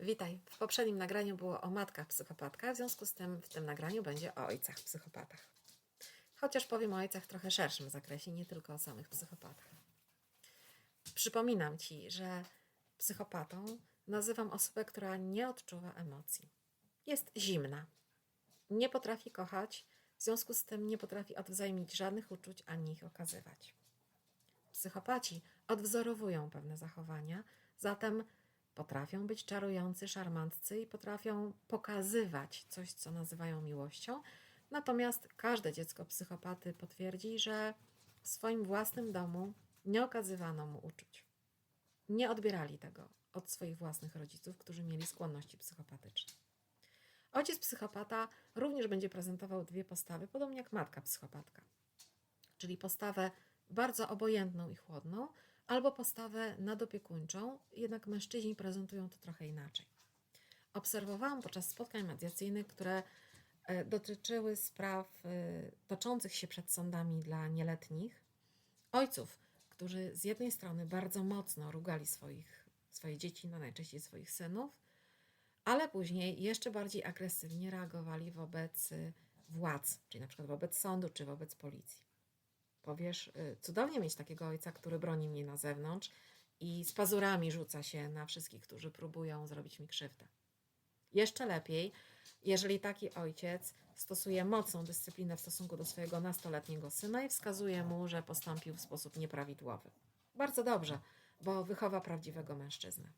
Witaj. W poprzednim nagraniu było o matkach psychopatkach, w związku z tym w tym nagraniu będzie o ojcach psychopatach. Chociaż powiem o ojcach w trochę szerszym zakresie, nie tylko o samych psychopatach. Przypominam Ci, że psychopatą nazywam osobę, która nie odczuwa emocji. Jest zimna. Nie potrafi kochać, w związku z tym nie potrafi odwzajemnić żadnych uczuć ani ich okazywać. Psychopaci odwzorowują pewne zachowania, zatem potrafią być czarujący, szarmantcy i potrafią pokazywać coś, co nazywają miłością. Natomiast każde dziecko psychopaty potwierdzi, że w swoim własnym domu nie okazywano mu uczuć. Nie odbierali tego od swoich własnych rodziców, którzy mieli skłonności psychopatyczne. Ojciec psychopata również będzie prezentował dwie postawy, podobnie jak matka psychopatka, czyli postawę bardzo obojętną i chłodną, albo postawę nadopiekuńczą, jednak mężczyźni prezentują to trochę inaczej. Obserwowałam podczas spotkań mediacyjnych, które e, dotyczyły spraw e, toczących się przed sądami dla nieletnich, ojców, którzy z jednej strony bardzo mocno rugali swoich, swoje dzieci, no najczęściej swoich synów, ale później jeszcze bardziej agresywnie reagowali wobec y, władz, czyli na przykład wobec sądu czy wobec policji. Powiesz, y, cudownie mieć takiego ojca, który broni mnie na zewnątrz i z pazurami rzuca się na wszystkich, którzy próbują zrobić mi krzywdę. Jeszcze lepiej, jeżeli taki ojciec stosuje mocną dyscyplinę w stosunku do swojego nastoletniego syna i wskazuje mu, że postąpił w sposób nieprawidłowy. Bardzo dobrze, bo wychowa prawdziwego mężczyznę.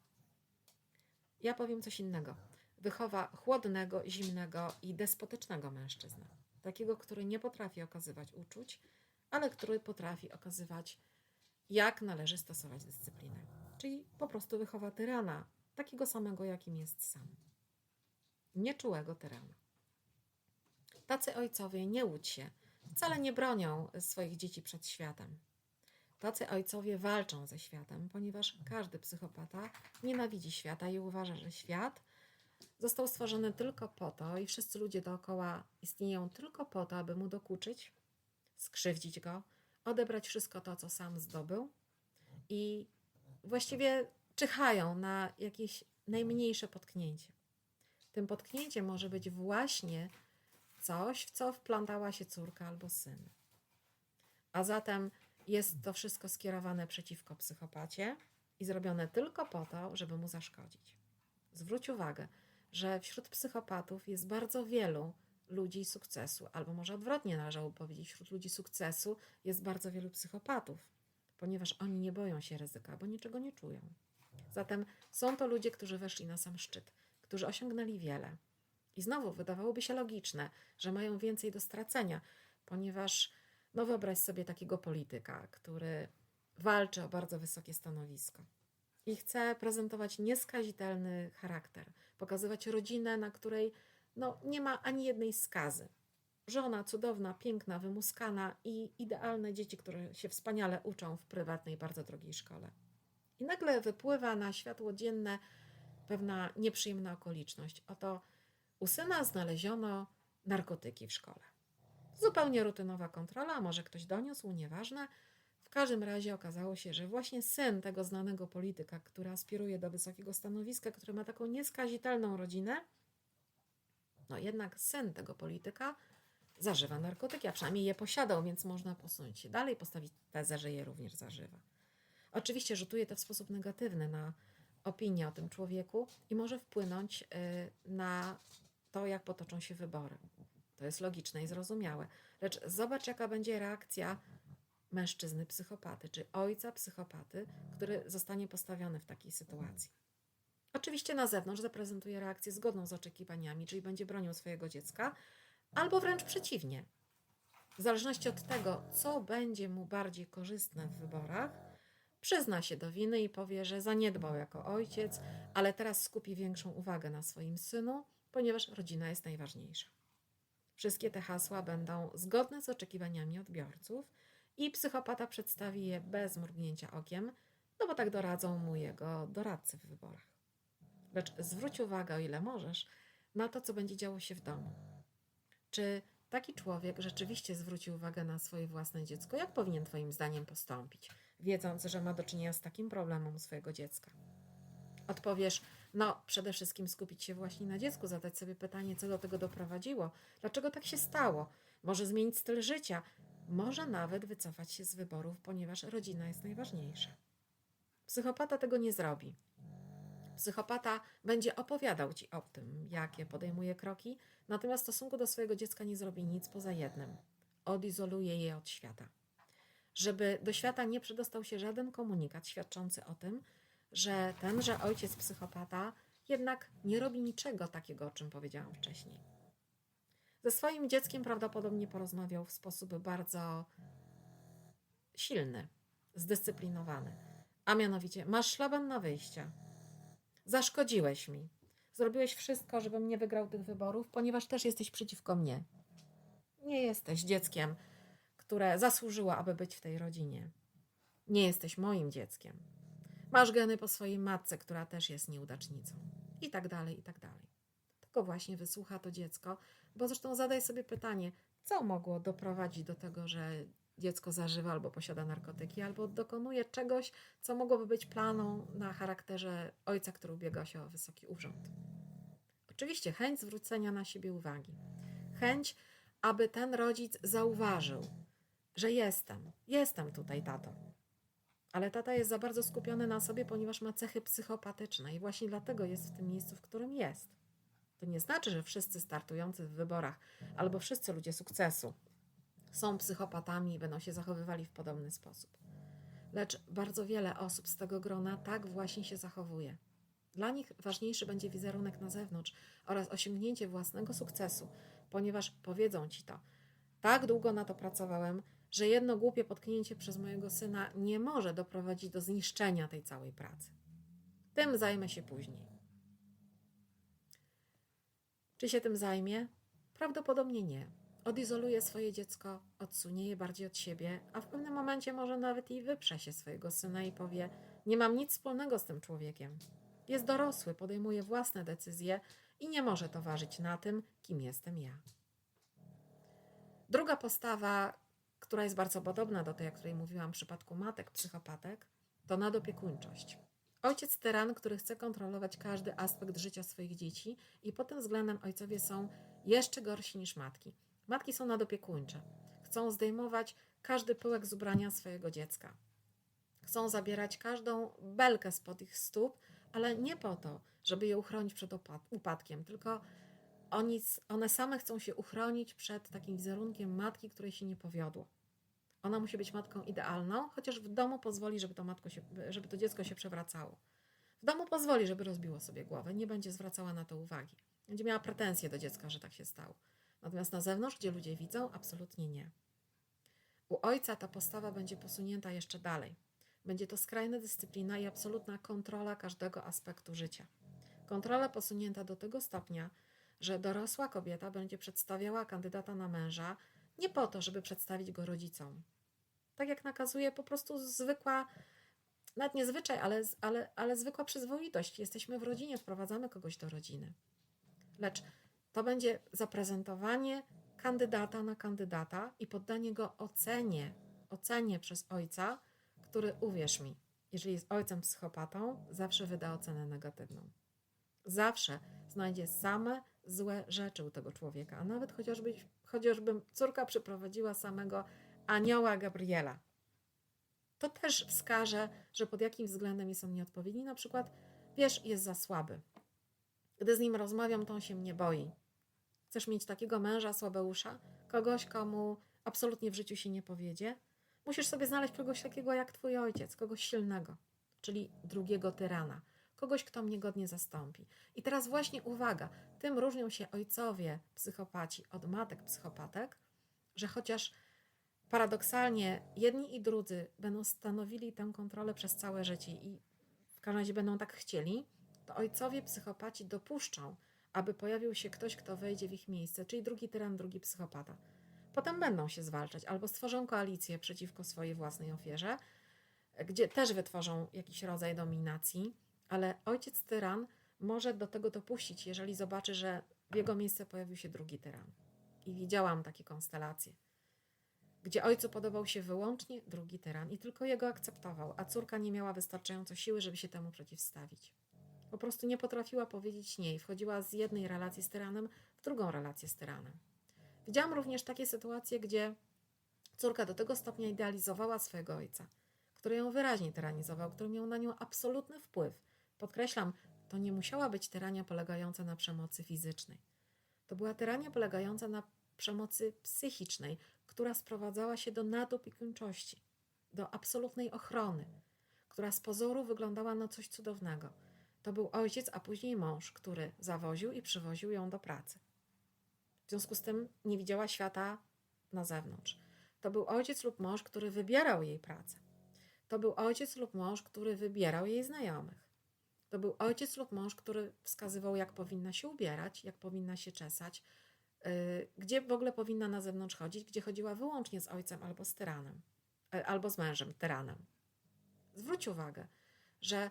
Ja powiem coś innego. Wychowa chłodnego, zimnego i despotycznego mężczyznę. Takiego, który nie potrafi okazywać uczuć, ale który potrafi okazywać, jak należy stosować dyscyplinę. Czyli po prostu wychowa tyrana, takiego samego, jakim jest sam. Nieczułego tyrana. Tacy ojcowie nie łudź się, wcale nie bronią swoich dzieci przed światem. Tacy ojcowie walczą ze światem, ponieważ każdy psychopata nienawidzi świata i uważa, że świat został stworzony tylko po to i wszyscy ludzie dookoła istnieją tylko po to, aby mu dokuczyć, skrzywdzić go, odebrać wszystko to, co sam zdobył i właściwie czyhają na jakieś najmniejsze potknięcie. Tym potknięciem może być właśnie coś, w co wplątała się córka albo syn. A zatem jest to wszystko skierowane przeciwko psychopacie i zrobione tylko po to, żeby mu zaszkodzić. Zwróć uwagę, że wśród psychopatów jest bardzo wielu ludzi sukcesu, albo może odwrotnie należało powiedzieć, wśród ludzi sukcesu jest bardzo wielu psychopatów, ponieważ oni nie boją się ryzyka, bo niczego nie czują. Zatem są to ludzie, którzy weszli na sam szczyt, którzy osiągnęli wiele. I znowu wydawałoby się logiczne, że mają więcej do stracenia, ponieważ no wyobraź sobie takiego polityka, który walczy o bardzo wysokie stanowisko i chce prezentować nieskazitelny charakter, pokazywać rodzinę, na której no, nie ma ani jednej skazy. Żona cudowna, piękna, wymuskana i idealne dzieci, które się wspaniale uczą w prywatnej, bardzo drogiej szkole. I nagle wypływa na światło dzienne pewna nieprzyjemna okoliczność. Oto u syna znaleziono narkotyki w szkole. Zupełnie rutynowa kontrola, może ktoś doniósł, nieważne. W każdym razie okazało się, że właśnie syn tego znanego polityka, który aspiruje do wysokiego stanowiska, który ma taką nieskazitelną rodzinę, no jednak syn tego polityka zażywa narkotyki, a przynajmniej je posiadał, więc można posunąć się dalej, postawić tezę, że je również zażywa. Oczywiście rzutuje to w sposób negatywny na opinię o tym człowieku i może wpłynąć y, na to, jak potoczą się wybory. To jest logiczne i zrozumiałe. Lecz zobacz, jaka będzie reakcja mężczyzny psychopaty, czy ojca psychopaty, który zostanie postawiony w takiej sytuacji. Oczywiście na zewnątrz zaprezentuje reakcję zgodną z oczekiwaniami, czyli będzie bronił swojego dziecka, albo wręcz przeciwnie. W zależności od tego, co będzie mu bardziej korzystne w wyborach, przyzna się do winy i powie, że zaniedbał jako ojciec, ale teraz skupi większą uwagę na swoim synu, ponieważ rodzina jest najważniejsza. Wszystkie te hasła będą zgodne z oczekiwaniami odbiorców i psychopata przedstawi je bez mrugnięcia okiem, no bo tak doradzą mu jego doradcy w wyborach. Lecz zwróć uwagę, o ile możesz, na to, co będzie działo się w domu. Czy taki człowiek rzeczywiście zwróci uwagę na swoje własne dziecko? Jak powinien Twoim zdaniem postąpić, wiedząc, że ma do czynienia z takim problemem swojego dziecka? Odpowiesz, no przede wszystkim skupić się właśnie na dziecku, zadać sobie pytanie, co do tego doprowadziło, dlaczego tak się stało, może zmienić styl życia, może nawet wycofać się z wyborów, ponieważ rodzina jest najważniejsza. Psychopata tego nie zrobi. Psychopata będzie opowiadał ci o tym, jakie podejmuje kroki, natomiast w stosunku do swojego dziecka nie zrobi nic poza jednym odizoluje je od świata. Żeby do świata nie przedostał się żaden komunikat świadczący o tym, że tenże ojciec psychopata jednak nie robi niczego takiego, o czym powiedziałam wcześniej. Ze swoim dzieckiem prawdopodobnie porozmawiał w sposób bardzo silny, zdyscyplinowany. A mianowicie, masz szlaban na wyjście. Zaszkodziłeś mi. Zrobiłeś wszystko, żebym nie wygrał tych wyborów, ponieważ też jesteś przeciwko mnie. Nie jesteś dzieckiem, które zasłużyło, aby być w tej rodzinie. Nie jesteś moim dzieckiem. Masz geny po swojej matce, która też jest nieudacznicą. I tak dalej, i tak dalej. Tylko właśnie wysłucha to dziecko, bo zresztą zadaj sobie pytanie, co mogło doprowadzić do tego, że dziecko zażywa albo posiada narkotyki, albo dokonuje czegoś, co mogłoby być planą na charakterze ojca, który ubiega się o wysoki urząd. Oczywiście chęć zwrócenia na siebie uwagi. Chęć, aby ten rodzic zauważył, że jestem, jestem tutaj tato. Ale tata jest za bardzo skupiony na sobie, ponieważ ma cechy psychopatyczne i właśnie dlatego jest w tym miejscu, w którym jest. To nie znaczy, że wszyscy startujący w wyborach albo wszyscy ludzie sukcesu są psychopatami i będą się zachowywali w podobny sposób. Lecz bardzo wiele osób z tego grona tak właśnie się zachowuje. Dla nich ważniejszy będzie wizerunek na zewnątrz oraz osiągnięcie własnego sukcesu, ponieważ powiedzą ci to. Tak długo na to pracowałem, że jedno głupie potknięcie przez mojego syna nie może doprowadzić do zniszczenia tej całej pracy. Tym zajmę się później. Czy się tym zajmie? Prawdopodobnie nie. Odizoluje swoje dziecko, odsunie je bardziej od siebie, a w pewnym momencie może nawet i wyprze się swojego syna i powie: Nie mam nic wspólnego z tym człowiekiem. Jest dorosły, podejmuje własne decyzje i nie może to ważyć na tym, kim jestem ja. Druga postawa, która jest bardzo podobna do tej, o której mówiłam w przypadku matek psychopatek, to nadopiekuńczość. Ojciec tyran, który chce kontrolować każdy aspekt życia swoich dzieci i pod tym względem ojcowie są jeszcze gorsi niż matki. Matki są nadopiekuńcze. Chcą zdejmować każdy pyłek z ubrania swojego dziecka. Chcą zabierać każdą belkę spod ich stóp, ale nie po to, żeby je uchronić przed upadkiem, tylko oni, one same chcą się uchronić przed takim wizerunkiem matki, której się nie powiodło. Ona musi być matką idealną, chociaż w domu pozwoli, żeby to, matko się, żeby to dziecko się przewracało. W domu pozwoli, żeby rozbiło sobie głowę, nie będzie zwracała na to uwagi. Będzie miała pretensje do dziecka, że tak się stało. Natomiast na zewnątrz, gdzie ludzie widzą, absolutnie nie. U ojca ta postawa będzie posunięta jeszcze dalej. Będzie to skrajna dyscyplina i absolutna kontrola każdego aspektu życia. Kontrola posunięta do tego stopnia, że dorosła kobieta będzie przedstawiała kandydata na męża nie po to, żeby przedstawić go rodzicom. Tak jak nakazuje po prostu zwykła, nawet nie zwyczaj, ale, ale, ale zwykła przyzwoitość. Jesteśmy w rodzinie, wprowadzamy kogoś do rodziny. Lecz to będzie zaprezentowanie kandydata na kandydata i poddanie go ocenie, ocenie przez ojca, który, uwierz mi, jeżeli jest ojcem psychopatą, zawsze wyda ocenę negatywną. Zawsze znajdzie same złe rzeczy u tego człowieka, a nawet chociażby, chociażby córka przyprowadziła samego anioła Gabriela. To też wskaże, że pod jakim względem jest on nieodpowiedni. Na przykład, wiesz, jest za słaby. Gdy z nim rozmawiam, to on się mnie boi. Chcesz mieć takiego męża, słabeusza? Kogoś, komu absolutnie w życiu się nie powiedzie? Musisz sobie znaleźć kogoś takiego jak twój ojciec, kogoś silnego, czyli drugiego tyrana, kogoś, kto mnie godnie zastąpi. I teraz właśnie uwaga, tym różnią się ojcowie psychopaci od matek psychopatek, że chociaż paradoksalnie jedni i drudzy będą stanowili tę kontrolę przez całe życie i w każdym razie będą tak chcieli, to ojcowie psychopaci dopuszczą, aby pojawił się ktoś, kto wejdzie w ich miejsce, czyli drugi tyran, drugi psychopata. Potem będą się zwalczać albo stworzą koalicję przeciwko swojej własnej ofierze, gdzie też wytworzą jakiś rodzaj dominacji, ale ojciec tyran może do tego dopuścić, jeżeli zobaczy, że w jego miejsce pojawił się drugi tyran. I widziałam takie konstelacje, gdzie ojcu podobał się wyłącznie drugi tyran i tylko jego akceptował, a córka nie miała wystarczająco siły, żeby się temu przeciwstawić. Po prostu nie potrafiła powiedzieć nie i wchodziła z jednej relacji z tyranem w drugą relację z tyranem. Widziałam również takie sytuacje, gdzie córka do tego stopnia idealizowała swojego ojca, który ją wyraźnie tyranizował, który miał na nią absolutny wpływ. Podkreślam, to nie musiała być tyrania polegająca na przemocy fizycznej. To była tyrania polegająca na przemocy psychicznej, która sprowadzała się do nadopiekuńczości, do absolutnej ochrony, która z pozoru wyglądała na coś cudownego. To był ojciec, a później mąż, który zawoził i przywoził ją do pracy. W związku z tym nie widziała świata na zewnątrz. To był ojciec lub mąż, który wybierał jej pracę. To był ojciec lub mąż, który wybierał jej znajomych. To był ojciec lub mąż, który wskazywał, jak powinna się ubierać, jak powinna się czesać, yy, gdzie w ogóle powinna na zewnątrz chodzić, gdzie chodziła wyłącznie z ojcem albo z tyranem, yy, albo z mężem, tyranem. Zwróć uwagę, że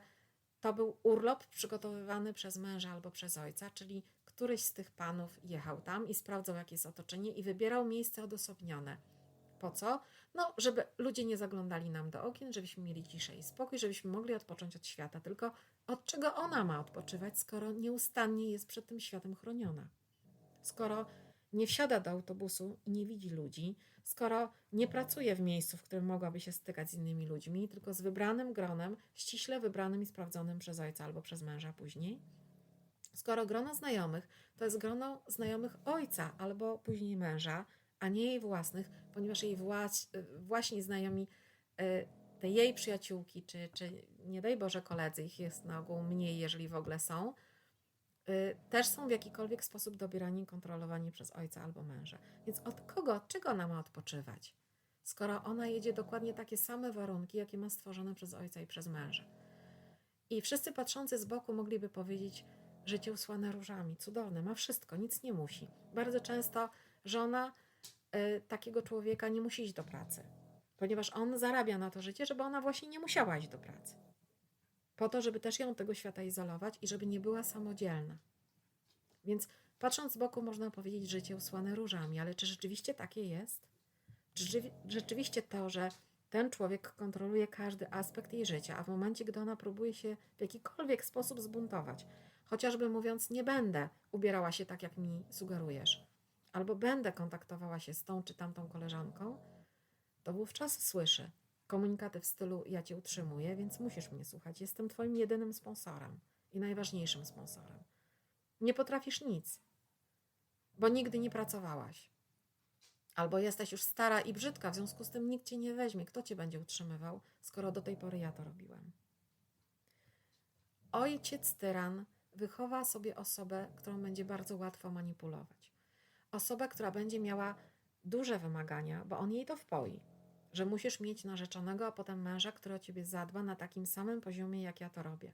to był urlop przygotowywany przez męża albo przez ojca, czyli któryś z tych panów jechał tam i sprawdzał, jakie jest otoczenie i wybierał miejsce odosobnione. Po co? No, żeby ludzie nie zaglądali nam do okien, żebyśmy mieli ciszę i spokój, żebyśmy mogli odpocząć od świata. Tylko od czego ona ma odpoczywać, skoro nieustannie jest przed tym światem chroniona? Skoro nie wsiada do autobusu i nie widzi ludzi, skoro nie pracuje w miejscu, w którym mogłaby się stykać z innymi ludźmi, tylko z wybranym gronem, ściśle wybranym i sprawdzonym przez ojca albo przez męża później, skoro grono znajomych to jest grono znajomych ojca albo później męża, a nie jej własnych, ponieważ jej włas, właśnie znajomi y, te jej przyjaciółki, czy, czy nie daj Boże koledzy, ich jest na ogół mniej, jeżeli w ogóle są, też są w jakikolwiek sposób dobierani i kontrolowani przez ojca albo męża. Więc od kogo, od czego ona ma odpoczywać? Skoro ona jedzie dokładnie takie same warunki, jakie ma stworzone przez ojca i przez męża. I wszyscy patrzący z boku mogliby powiedzieć, życie usłane różami, cudowne, ma wszystko, nic nie musi. Bardzo często żona y, takiego człowieka nie musi iść do pracy, ponieważ on zarabia na to życie, żeby ona właśnie nie musiała iść do pracy. Po to, żeby też ją od tego świata izolować i żeby nie była samodzielna. Więc patrząc z boku, można powiedzieć, życie usłane różami, ale czy rzeczywiście takie jest? Czy rzeczywi- rzeczywiście to, że ten człowiek kontroluje każdy aspekt jej życia, a w momencie, gdy ona próbuje się w jakikolwiek sposób zbuntować, chociażby mówiąc, nie będę ubierała się tak, jak mi sugerujesz, albo będę kontaktowała się z tą czy tamtą koleżanką, to wówczas słyszy komunikaty w stylu: Ja cię utrzymuję, więc musisz mnie słuchać. Jestem twoim jedynym sponsorem i najważniejszym sponsorem. Nie potrafisz nic, bo nigdy nie pracowałaś. Albo jesteś już stara i brzydka, w związku z tym nikt cię nie weźmie. Kto cię będzie utrzymywał, skoro do tej pory ja to robiłem? Ojciec tyran wychowa sobie osobę, którą będzie bardzo łatwo manipulować. Osobę, która będzie miała duże wymagania, bo on jej to wpoi, że musisz mieć narzeczonego, a potem męża, który o ciebie zadba na takim samym poziomie, jak ja to robię.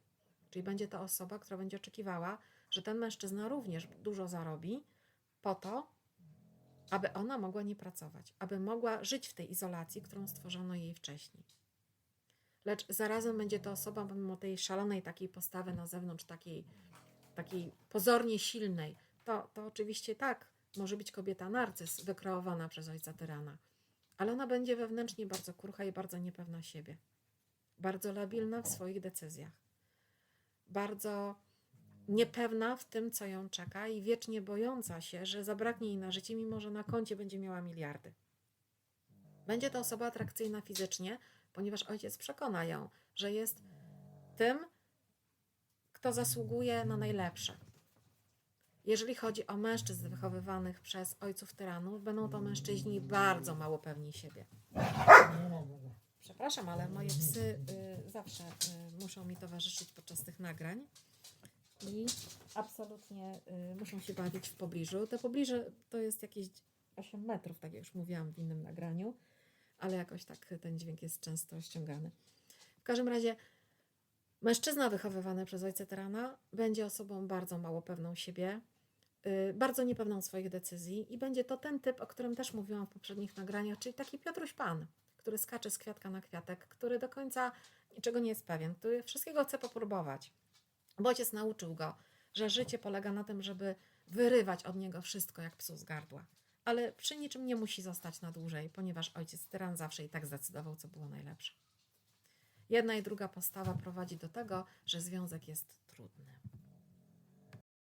Czyli będzie to osoba, która będzie oczekiwała, że ten mężczyzna również dużo zarobi po to, aby ona mogła nie pracować, aby mogła żyć w tej izolacji, którą stworzono jej wcześniej. Lecz zarazem będzie to osoba, pomimo tej szalonej takiej postawy na zewnątrz, takiej, takiej pozornie silnej, to, to oczywiście tak, może być kobieta narcyz, wykreowana przez ojca tyrana, ale ona będzie wewnętrznie bardzo krucha i bardzo niepewna siebie, bardzo labilna w swoich decyzjach, bardzo niepewna w tym, co ją czeka i wiecznie bojąca się, że zabraknie jej na życie, mimo że na koncie będzie miała miliardy. Będzie to osoba atrakcyjna fizycznie, ponieważ ojciec przekona ją, że jest tym, kto zasługuje na najlepsze. Jeżeli chodzi o mężczyzn wychowywanych przez ojców tyranów, będą to mężczyźni bardzo mało pewni siebie. Przepraszam, ale moje psy y, zawsze y, muszą mi towarzyszyć podczas tych nagrań i absolutnie y, muszą się bawić w pobliżu. Te pobliże to jest jakieś 8 metrów, tak jak już mówiłam w innym nagraniu, ale jakoś tak ten dźwięk jest często ściągany. W każdym razie mężczyzna wychowywany przez ojca tyrana będzie osobą bardzo mało pewną siebie, bardzo niepewną swoich decyzji i będzie to ten typ, o którym też mówiłam w poprzednich nagraniach, czyli taki Piotruś Pan, który skacze z kwiatka na kwiatek, który do końca niczego nie jest pewien, który wszystkiego chce popróbować. Bo ojciec nauczył go, że życie polega na tym, żeby wyrywać od niego wszystko jak psu z gardła. Ale przy niczym nie musi zostać na dłużej, ponieważ ojciec tyran zawsze i tak zdecydował, co było najlepsze. Jedna i druga postawa prowadzi do tego, że związek jest trudny.